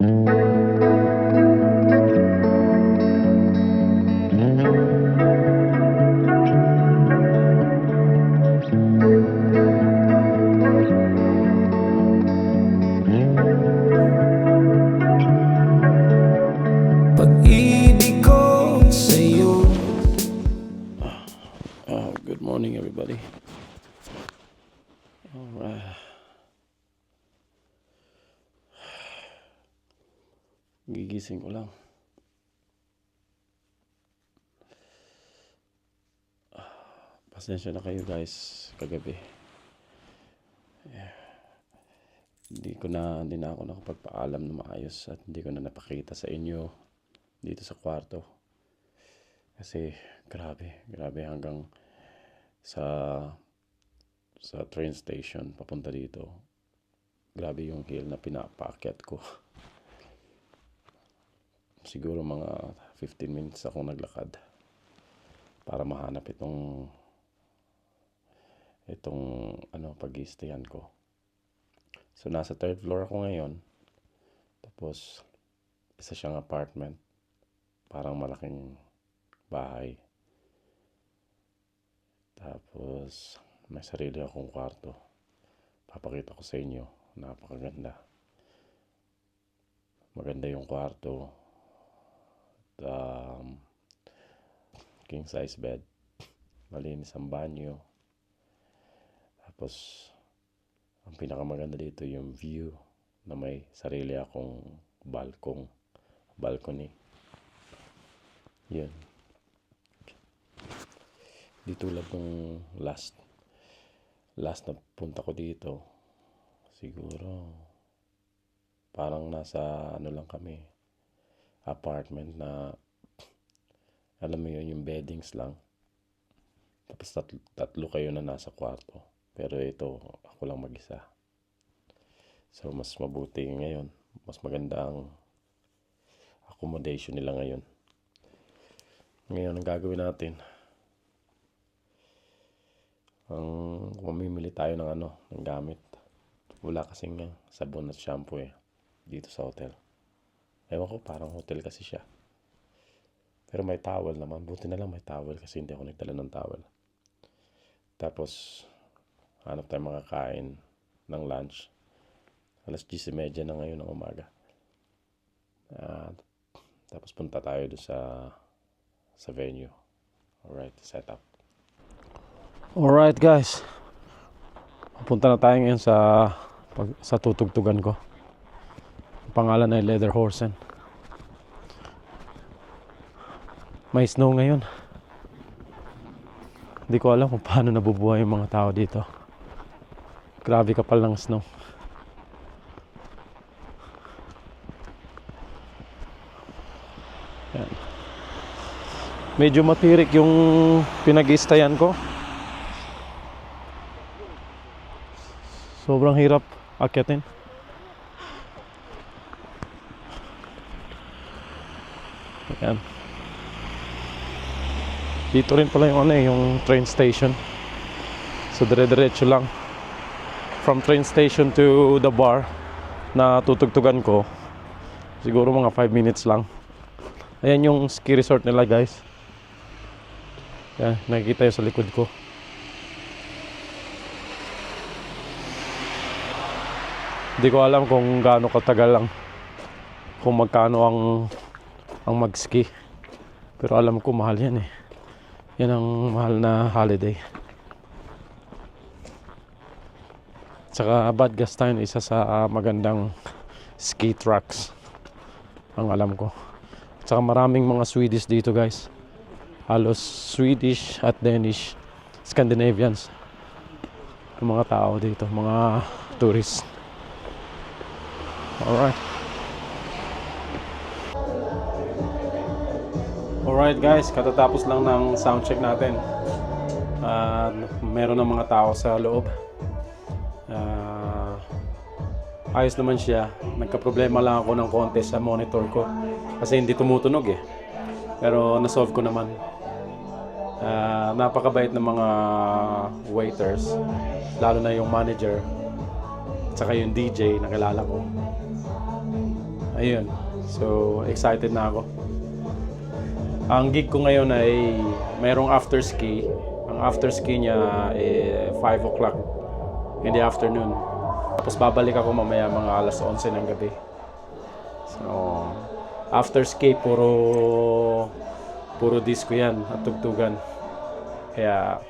Ah, ah, good morning, everybody. Alright. Gigising ko lang. Pasensya na kayo guys kagabi. Yeah. Hindi ko na hindi na ako nakapagpaalam na maayos at hindi ko na napakita sa inyo dito sa kwarto. Kasi grabe, grabe hanggang sa sa train station papunta dito. Grabe yung hill na pinapaakyat ko. Siguro mga 15 minutes ako naglakad para mahanap itong itong ano pag ko. So nasa third floor ako ngayon. Tapos isa siyang apartment. Parang malaking bahay. Tapos, may sarili akong kwarto. Papakita ko sa inyo. Napakaganda. Maganda yung kwarto. Um, king size bed. Malinis ang banyo. Tapos, ang pinakamaganda dito yung view na may sarili akong balkong balcony. Yun. Di tulad nung last last na punta ko dito siguro parang nasa ano lang kami apartment na alam mo yun yung beddings lang. Tapos tatlo, tatlo kayo na nasa kwarto. Pero ito ako lang mag-isa. So mas mabuti ngayon. Mas maganda ang accommodation nila ngayon. Ngayon ang gagawin natin ang mamimili tayo ng ano, ng gamit. Wala kasing sabon at shampoo eh dito sa hotel. Ewan ko, parang hotel kasi siya. Pero may towel naman. Buti na lang may towel kasi hindi ako nagdala ng towel. Tapos, hanap tayo makakain ng lunch. Alas 10.30 na ngayon ng umaga. Ah, tapos punta tayo doon sa sa venue. Alright, set up. Alright guys. Punta na tayo ngayon sa pag, sa tutugtugan ko. Ang pangalan ay Leather Horsen. May snow ngayon. Hindi ko alam kung paano nabubuhay yung mga tao dito. Grabe kapal ng snow. Yan. Medyo matirik yung pinag-istayan ko. Sobrang hirap akyatin. Ayan. Dito rin pala yung ano eh, yung train station. So dire-diretso lang. From train station to the bar na tutugtugan ko. Siguro mga 5 minutes lang. Ayan yung ski resort nila guys. Yan, nakikita yung sa likod ko. Hindi ko alam kung gaano katagal lang kung magkano ang ang mag-ski. Pero alam ko mahal 'yan eh. Yan ang mahal na holiday. Tsaka Badgastein isa sa ah, magandang ski tracks. Ang alam ko. Tsaka maraming mga Swedish dito guys. Halos Swedish at Danish Scandinavians. Yung mga tao dito, mga tourists. Alright. Alright guys, katatapos lang ng sound check natin. Uh, meron ng mga tao sa loob. Ah, ayos naman siya. Nagka-problema lang ako ng konti sa monitor ko. Kasi hindi tumutunog eh. Pero nasolve ko naman. Ah, napakabait ng mga waiters. Lalo na yung manager. Tsaka yung DJ na kilala ko. ayun. So, excited na ako. Ang gig ko ngayon ay mayroong after ski. Ang after ski niya eh 5 o'clock in the afternoon. Tapos babalik ako mamaya mga alas 11 ng gabi. So, after ski puro puro disco yan at tugtugan. Kaya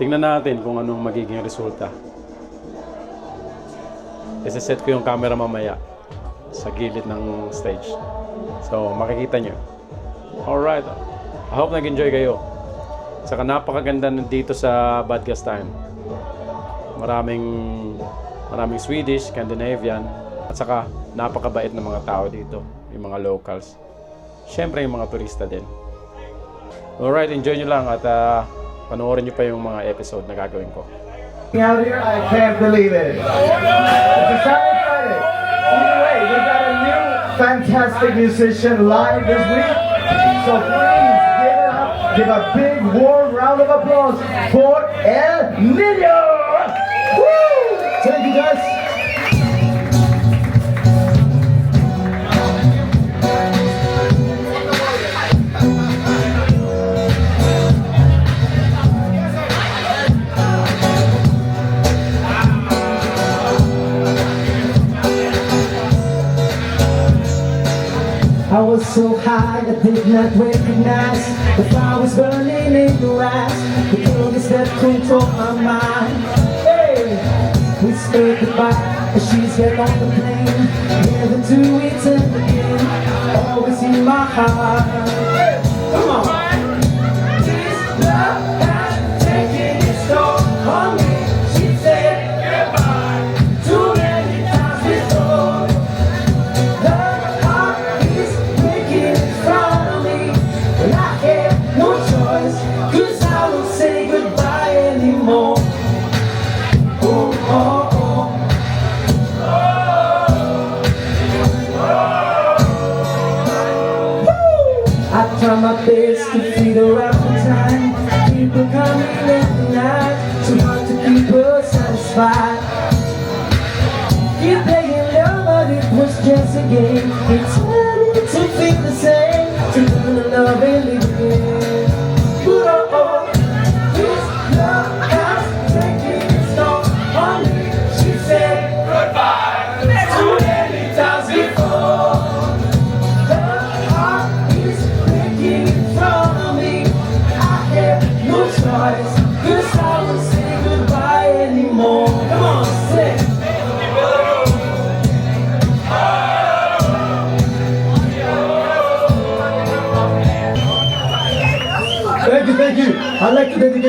tingnan natin kung anong magiging resulta. Isa-set ko yung camera mamaya sa gilid ng stage. So, makikita nyo. Alright. I hope nag-enjoy kayo. Saka napakaganda dito sa Bad Gas Time. Maraming maraming Swedish, Scandinavian, at saka napakabait ng mga tao dito, yung mga locals. Siyempre yung mga turista din. Alright, enjoy nyo lang at ah, panoorin nyo pa yung mga episode na gagawin ko. out here, I can't believe it. It's a Saturday. Either way, we got a new fantastic musician live this week. So please give up, give a big warm round of applause for El Nino. Woo! Thank you guys. I was so high I did not recognize the flowers burning in the eyes. The illness that control my mind. Hey, we said goodbye as she's get on the plane, never to return again. Always in my heart. I try my best to feed her appetite Keep her coming at night Too hard to keep her satisfied. Keep playing love, but it was just a game.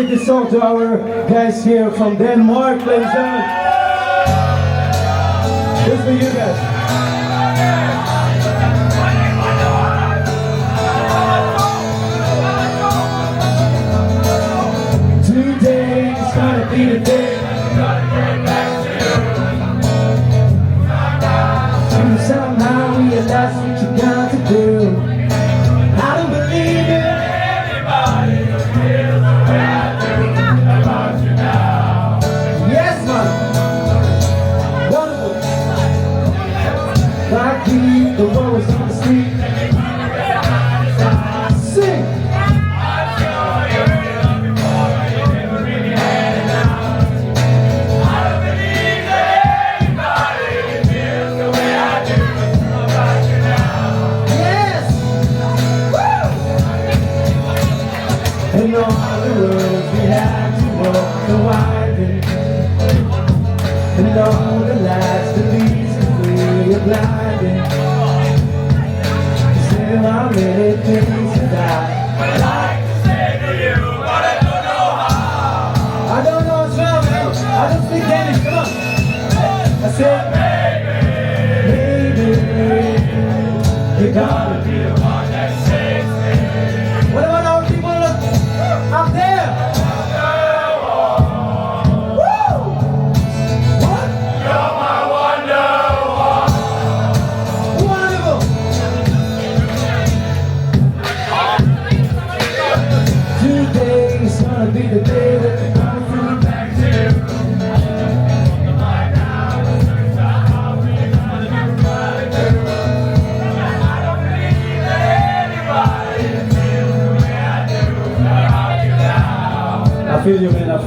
Dedicate this song to our guys here from Denmark, ladies and gentlemen. This for you guys.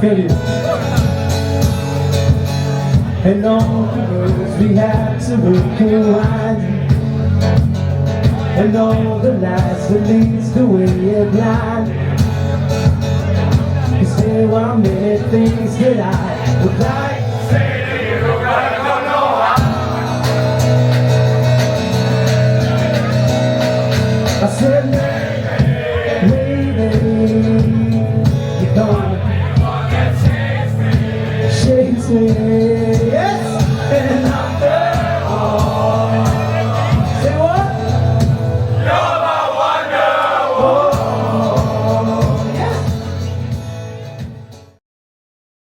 I. And all the roads we had to look and wind. And all the lights that leads the way you're blind. Cause there are many things that I would like